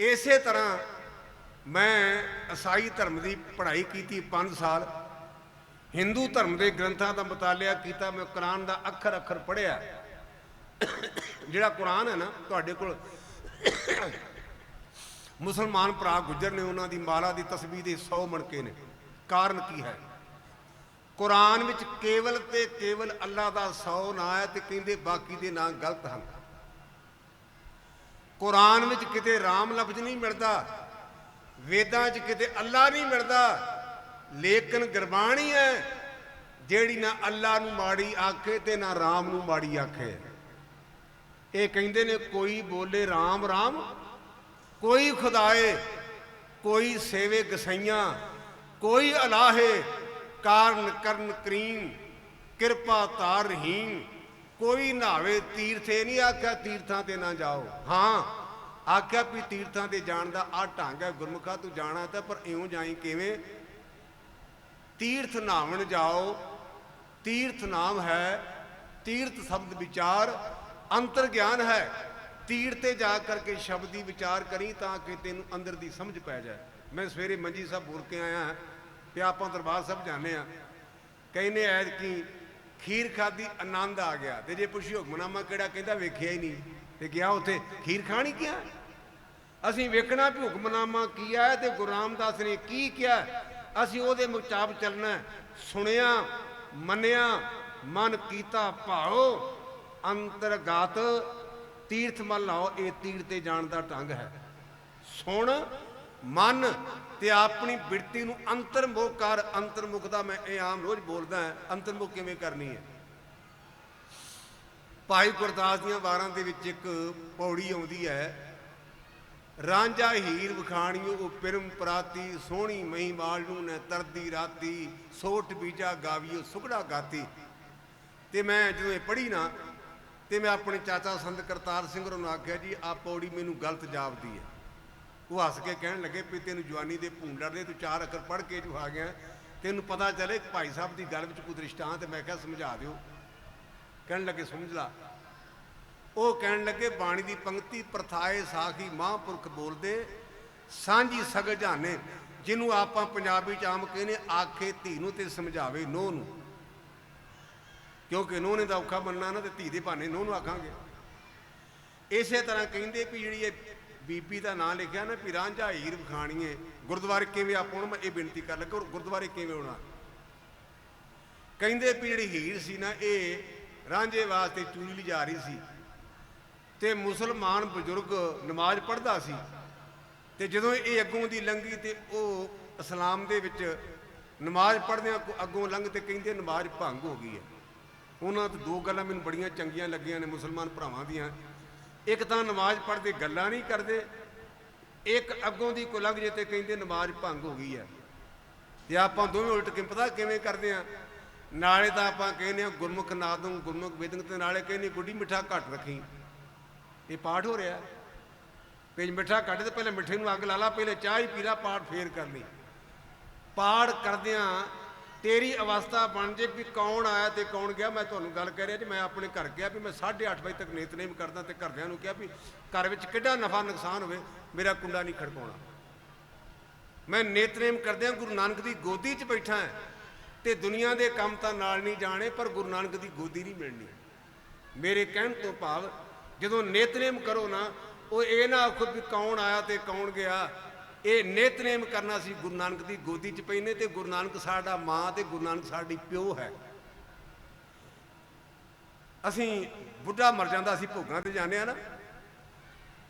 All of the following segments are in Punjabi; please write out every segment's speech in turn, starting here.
ਇਸੇ ਤਰ੍ਹਾਂ ਮੈਂ ਈਸਾਈ ਧਰਮ ਦੀ ਪੜ੍ਹਾਈ ਕੀਤੀ 5 ਸਾਲ। ਹਿੰਦੂ ਧਰਮ ਦੇ ਗ੍ਰੰਥਾਂ ਦਾ ਮਤਾਲਿਆ ਕੀਤਾ, ਮੈਂ ਕੁਰਾਨ ਦਾ ਅੱਖਰ ਅੱਖਰ ਪੜ੍ਹਿਆ। ਜਿਹੜਾ ਕੁਰਾਨ ਹੈ ਨਾ, ਤੁਹਾਡੇ ਕੋਲ ਮੁਸਲਮਾਨ ਭਰਾ ਗੁੱਜਰ ਨੇ, ਉਹਨਾਂ ਦੀ ਮਾਲਾ ਦੀ ਤਸਬੀਹ ਦੇ 100 ਮਣਕੇ ਨੇ। ਕਾਰਨ ਕੀ ਹੈ? ਕੁਰਾਨ ਵਿੱਚ ਕੇਵਲ ਤੇ ਕੇਵਲ ਅੱਲਾ ਦਾ 100 ਨਾਂ ਹੈ ਤੇ ਕਹਿੰਦੇ ਬਾਕੀ ਦੇ ਨਾਂ ਗਲਤ ਹਨ। ਕੁਰਾਨ ਵਿੱਚ ਕਿਤੇ ਰਾਮ ਲਫ਼ਜ਼ ਨਹੀਂ ਮਿਲਦਾ, ਵੇਦਾਂ 'ਚ ਕਿਤੇ ਅੱਲਾ ਨਹੀਂ ਮਿਲਦਾ, ਲੇਕਿਨ ਗੁਰਬਾਣੀ ਹੈ, ਜਿਹੜੀ ਨਾ ਅੱਲਾ ਨੂੰ ਮਾੜੀ ਆਖੇ ਤੇ ਨਾ ਰਾਮ ਨੂੰ ਮਾੜੀ ਆਖੇ। ਇਹ ਕਹਿੰਦੇ ਨੇ, ਕੋਈ ਬੋਲੇ ਰਾਮ ਰਾਮ, ਕੋਈ ਖੁਦਾਏ, ਕੋਈ ਸੇਵੇ ਗਸਈਆਂ, ਕੋਈ ਅਲਾਹੇ, ਕਾਰਨ ਕਰਨ ਕਰੀਮ, ਕਿਰਪਾ ਤਾਰ ਰਹੀਮ। ਕੋਈ ਨਾਵੇ ਤੀਰਥੇ ਨਹੀਂ ਆਖਿਆ, ਤੀਰਥਾਂ ਤੇ ਨਾ ਜਾਓ। ਹਾਂ, ਆਖਿਆ ਵੀ ਤੀਰਥਾਂ ਤੇ ਜਾਣ ਦਾ ਆ ਢੰਗ ਹੈ, ਗੁਰਮੁਖਾ ਤੂੰ ਜਾਣਾ ਤਾਂ, ਪਰ ਇਉਂ ਜਾਈ ਕਿਵੇਂ? ਤੀਰਥ ਨਾਵਣ ਜਾਓ, ਤੀਰਥ ਨਾਮ ਹੈ, ਤੀਰਥ ਸ਼ਬਦ ਵਿਚਾਰ ਅੰਤਰ ਗਿਆਨ ਹੈ। ਤੀਰ ਤੇ ਜਾ ਕਰਕੇ ਸ਼ਬਦ ਦੀ ਵਿਚਾਰ ਕਰੀ ਤਾਂ ਕਿ ਤੈਨੂੰ ਅੰਦਰ ਦੀ ਸਮਝ ਪੈ ਜਾਏ। ਮੈਂ ਸਵੇਰੇ ਮੰਜੀ ਸਾਹਿਬ ਬੋਲ ਕੇ ਆਇਆ, ਤੇ ਆਪਾਂ ਦਰਬਾਰ ਸਾਹਿਬ ਜਾਂਦੇ ਆ ਕਹਿੰਦੇ ਐਦ ਕੀ ਖੀਰ ਖਾਦੀ ਆਨੰਦ ਆ ਗਿਆ ਤੇ ਜੇ ਪੁੱਛੀ ਹੁਕਮਨਾਮਾ ਕਿਹੜਾ ਕਹਿੰਦਾ, ਵੇਖਿਆ ਹੀ ਨਹੀਂ। ਤੇ ਗਿਆ ਉੱਥੇ, ਖੀਰ ਖਾਣੀ ਕਿਹਾ ਅਸੀਂ ਵੇਖਣਾ ਵੀ ਹੁਕਮਨਾਮਾ ਕੀ ਹੈ ਤੇ ਗੁਰੂ ਰਾਮਦਾਸ ਨੇ ਕੀ ਕਿਹਾ? ਅਸੀਂ ਉਹਦੇ ਮੁਤਾਬਕ ਚੱਲਣਾ ਸੁਣਿਆ, ਮੰਨਿਆ, ਮਨ ਕੀਤਾ ਭਾਓ ਅੰਤਰਗਤ ਤੀਰਥ ਮਨ ਲਾਓ, ਇਹ ਤੀਰ ਤੇ ਜਾਣ ਦਾ ਢੰਗ ਹੈ। ਸੁਣ, ਮਨ ਤੇ ਆਪਣੀ ਬਿਰਤੀ ਨੂੰ ਅੰਤਰਮੁਖ ਕਰ, ਅੰਤਰਮੁਖ ਦਾ ਮੈਂ ਇਹ ਆਮ ਰੋਜ਼ ਬੋਲਦਾ ਹਾਂ, ਅੰਤਰਮੁਖ ਕਿਵੇਂ ਕਰਨੀ ਹੈ? ਭਾਈ ਗੁਰਦਾਸ ਦੀਆਂ ਵਾਰਾਂ ਦੇ ਵਿੱਚ ਇੱਕ ਪੌੜੀ ਆਉਂਦੀ ਹੈ। ਰਾਂਝਾ ਹੀਰ ਵਖਾਣੀਓ ਉਹ ਪਿਰਮ ਪ੍ਰਾਤੀ, ਸੋਹਣੀ ਮਹੀਮਾਲ ਨੂੰ ਨੇ ਤਰਦੀ ਰਾਤੀ ਸੋਠ ਬੀਜਾ ਗਾਵੀਓ, ਸੁਗੜਾ ਗਾਤੀ। ਤੇ ਮੈਂ ਜਦੋਂ ਇਹ ਪੜ੍ਹੀ ਨਾ, ਤੇ ਮੈਂ ਆਪਣੇ ਚਾਚਾ ਸੰਤ ਕਰਤਾਰ ਸਿੰਘ ਨੂੰ ਆਖਿਆ, ਜੀ ਆ ਪੌੜੀ ਮੈਨੂੰ ਗਲਤ ਜਾਪਦੀ ਹੈ। ਉਹ ਹੱਸ ਕੇ ਕਹਿਣ ਲੱਗੇ ਵੀ ਤੈਨੂੰ ਜਵਾਨੀ ਦੇ ਭੂੰਡਰ ਦੇ ਤੂੰ ਚਾਰ ਅੱਖਰ ਪੜ੍ਹ ਕੇ ਜੋ ਆ ਗਿਆ, ਤੈਨੂੰ ਪਤਾ ਚੱਲੇ ਭਾਈ ਸਾਹਿਬ ਦੀ ਗੱਲ ਵਿੱਚ ਕੋਈ ਦ੍ਰਿਸ਼ਟਾਂਤ ਹੈ ਮੈਂ ਕਿਹਾ ਸਮਝਾ ਦਿਓ। ਕਹਿਣ ਲੱਗੇ, ਸਮਝ ਲਾ। ਉਹ ਕਹਿਣ ਲੱਗੇ, ਬਾਣੀ ਦੀ ਪੰਕਤੀ ਪ੍ਰਥਾਏ ਸਾਖੀ ਮਹਾਂਪੁਰਖ ਬੋਲਦੇ, ਸਾਂਝੀ ਸਗਜਾਨੇ ਜਿਹਨੂੰ ਆਪਾਂ ਪੰਜਾਬੀ ਚ ਆਮ ਕਹਿੰਦੇ ਆਖੇ ਧੀ ਨੂੰ ਤੇ ਸਮਝਾਵੇ ਨੋ ਨੂੰ। ਕਿਉਂਕਿ ਨੋ ਨੇ ਤਾਂ ਔਖਾ ਮੰਨਣਾ ਨਾ ਤੇ ਧੀ ਦੇ ਬਹਾਨੇ ਨੋ ਨੂੰ ਆਖਾਂਗੇ। ਇਸੇ ਤਰ੍ਹਾਂ ਕਹਿੰਦੇ ਵੀ ਜਿਹੜੀ ਇਹ ਬੀਬੀ ਦਾ ਨਾਂ ਲਿਖਿਆ ਨਾ ਵੀ ਰਾਂਝਾ ਹੀਰ ਵਖਾਣੀਏ। ਗੁਰਦੁਆਰੇ ਕਿਵੇਂ ਆਪਾਂ ਮੈਂ ਇਹ ਬੇਨਤੀ ਕਰ ਲੱਗਾ ਗੁਰਦੁਆਰੇ ਕਿਵੇਂ ਆਉਣਾ ਕਹਿੰਦੇ ਵੀ ਜਿਹੜੀ ਹੀਰ ਸੀ ਨਾ, ਇਹ ਰਾਂਝੇ ਵਾਸਤੇ ਚੂੜੀ ਲਈ ਜਾ ਰਹੀ ਸੀ। ਤੇ ਮੁਸਲਮਾਨ ਬਜ਼ੁਰਗ ਨਮਾਜ਼ ਪੜ੍ਹਦਾ ਸੀ। ਤੇ ਜਦੋਂ ਇਹ ਅੱਗੋਂ ਦੀ ਲੰਗੀ ਤੇ ਉਹ ਇਸਲਾਮ ਦੇ ਵਿੱਚ ਨਮਾਜ਼ ਪੜ੍ਹਦਿਆਂ ਅੱਗੋਂ ਲੰਘ ਤੇ ਕਹਿੰਦੇ ਨਮਾਜ਼ ਭੰਗ ਹੋ ਗਈ ਹੈ। ਉਹਨਾਂ ਤੋਂ ਦੋ ਗੱਲਾਂ ਮੈਨੂੰ ਬੜੀਆਂ ਚੰਗੀਆਂ ਲੱਗੀਆਂ ਨੇ ਮੁਸਲਮਾਨ ਭਰਾਵਾਂ ਦੀਆਂ। ਇੱਕ ਤਾਂ ਨਮਾਜ਼ ਪੜ੍ਹਦੇ ਗੱਲਾਂ ਨਹੀਂ ਕਰਦੇ, ਇੱਕ ਅੱਗੋਂ ਦੀ ਕੋ ਲੰਘ ਜੇ ਤੇ ਕਹਿੰਦੇ ਨਮਾਜ਼ ਭੰਗ ਹੋ ਗਈ ਹੈ। ਤੇ ਆਪਾਂ ਦੋਵੇਂ ਉਲਟ ਕੇ ਪਤਾ ਕਿਵੇਂ ਕਰਦੇ ਆ ਨਾਲੇ ਤਾਂ ਆਪਾਂ ਕਹਿੰਦੇ ਆ ਗੁਰਮੁਖ ਨਾਦੰ, ਗੁਰਮੁਖ ਵੇਦਨ ਤੇ ਨਾਲੇ ਕਹਿੰਦੇ ਗੁੱਡੀ ਮਿੱਠਾ ਘੱਟ ਰੱਖੀ। ਇਹ ਪਾਠ ਹੋ ਰਿਹਾ। ਪੇਜ ਮਿੱਠਾ ਕੱਢ ਤੇ ਪਹਿਲੇ ਮਿੱਠੇ ਨੂੰ ਅੱਗ ਲਾ ਲਾ, ਪਹਿਲੇ ਚਾਹ ਹੀ ਪੀ ਲਾ, ਪਾਠ ਫੇਰ ਕਰ ਲਈ। ਪਾਠ ਕਰਦਿਆਂ ਤੇਰੀ ਅਵਸਥਾ ਬਣ ਜੇ ਵੀ ਕੌਣ ਆਇਆ ਤੇ ਕੌਣ ਗਿਆ, ਮੈਂ ਤੁਹਾਨੂੰ ਗੱਲ ਕਹਿ ਰਿਹਾ ਜੀ, ਮੈਂ ਆਪਣੇ ਘਰ ਗਿਆ ਵੀ ਮੈਂ 8:30 ਵਜੇ ਤੱਕ ਨਿਤਨੇਮ ਕਰਦਾ ਤੇ ਘਰਦਿਆਂ ਨੂੰ ਕਿਹਾ ਵੀ ਘਰ ਵਿੱਚ ਕਿੱਡਾ ਨਫਾ ਨੁਕਸਾਨ ਹੋਵੇ, ਮੇਰਾ ਕੁੰਡਾ ਨਹੀਂ ਖੜਕਾਉਣਾ। ਮੈਂ ਨਿਤਨੇਮ ਕਰਦਿਆਂ ਗੁਰੂ ਨਾਨਕ ਦੀ ਗੋਦੀ 'ਚ ਬੈਠਾ ਹਾਂ ਤੇ ਦੁਨੀਆ ਦੇ ਕੰਮ ਤਾਂ ਨਾਲ ਨਹੀਂ ਜਾਣੇ, ਪਰ ਗੁਰੂ ਨਾਨਕ ਦੀ ਗੋਦੀ ਨਹੀਂ ਮਿਲਣੀ। ਮੇਰੇ ਕਹਿਣ ਤੋਂ ਭਾਵ ਜਦੋਂ ਨਿਤਨੇਮ ਕਰੋ ਨਾ, ਉਹ ਇਹ ਨਾ ਆਖੋ ਵੀ ਕੌਣ ਆਇਆ ਤੇ ਕੌਣ ਗਿਆ ਇਹ ਨੇਤਨੇਮ ਕਰਨਾ ਸੀ, ਗੁਰੂ ਨਾਨਕ ਦੀ ਗੋਦੀ 'ਚ ਪੈਨੇ ਤੇ ਗੁਰੂ ਨਾਨਕ ਸਾਡਾ ਮਾਂ ਤੇ ਗੁਰੂ ਨਾਨਕ ਸਾਡੀ ਪਿਓ ਹੈ। ਅਸੀਂ ਬੁੱਢਾ ਮਰ ਜਾਂਦਾ, ਅਸੀਂ ਭੋਗਾਂ ਤੇ ਜਾਂਦੇ ਆ ਨਾ,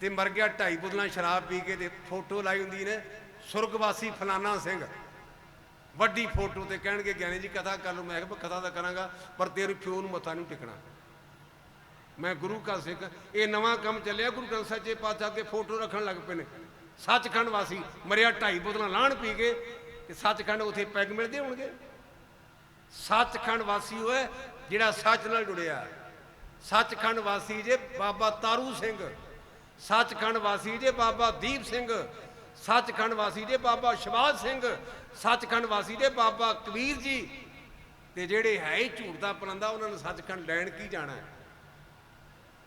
ਤੇ ਮਰ ਗਿਆ, ਢਾਈ ਬੋਤਲਾਂ ਸ਼ਰਾਬ ਪੀ ਕੇ ਤੇ ਫੋਟੋ ਲਾਈ ਹੁੰਦੀ ਨੇ, ਸੁਰਗਵਾਸੀ ਫਲਾਨਾ ਸਿੰਘ। ਵੱਡੀ ਫੋਟੋ ਤੇ ਕਹਿਣਗੇ, ਗਿਆਨੀ ਜੀ, ਕਥਾ ਕਰ ਲਓ। ਮੈਂ ਕਿਹਾ ਕਥਾ ਤਾਂ ਕਰਾਂਗਾ, ਪਰ ਤੇਰੇ ਪਿਓ ਨੂੰ ਮੱਥਾ ਨਹੀਂ ਟਿਕਣਾ। ਮੈਂ ਗੁਰੂ ਕਾ ਸਿੱਖ, ਇਹ ਨਵਾਂ ਕੰਮ ਚੱਲਿਆ, ਗੁਰੂ ਗ੍ਰੰਥ ਸਾਹਿਬ ਜੀ ਪਾਤਸ਼ਾਹ ਕੇ ਫੋਟੋ ਰੱਖਣ ਲੱਗ ਪਏ ਨੇ। ਸੱਚਖੰਡ ਵਾਸੀ ਮਰਿਆ ਢਾਈ ਬੋਤਲਾਂ ਲਾਣ ਪੀ ਕੇ ਤੇ ਸੱਚਖੰਡ ਉਥੇ ਪੈਗ ਮਿਲਦੇ ਹੋਣਗੇ। ਸੱਚਖੰਡ ਵਾਸੀ ਹੋਏ ਜਿਹੜਾ ਸੱਚ ਨਾਲ ਜੁੜਿਆ। ਸੱਚਖੰਡ ਵਾਸੀ ਜੇ ਬਾਬਾ ਤਾਰੂ ਸਿੰਘ, ਸੱਚਖੰਡ ਵਾਸੀ ਜੇ ਬਾਬਾ ਦੀਪ ਸਿੰਘ, ਸੱਚਖੰਡ ਵਾਸੀ ਜੇ ਬਾਬਾ ਸ਼ਿਵਾਜ ਸਿੰਘ, ਸੱਚਖੰਡ ਵਾਸੀ ਜੇ ਬਾਬਾ ਕਬੀਰ ਜੀ ਤੇ ਜਿਹੜੇ ਹੈ ਹੀ ਝੂਠ ਦਾ ਪਰੰਦਾ, ਉਹਨਾਂ ਨੂੰ ਸੱਚਖੰਡ ਲੈਣ ਕੀ ਜਾਣਾ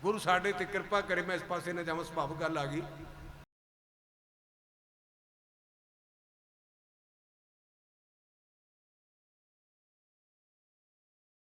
ਗੁਰੂ ਸਾਡੇ ਤੇ ਕਿਰਪਾ ਕਰੇ, ਮੈਂ ਇਸ ਪਾਸੇ ਨਾ ਜਾਵਾਂ ਸੁਭਾਵ ਗੱਲ ਆ ਗਈ।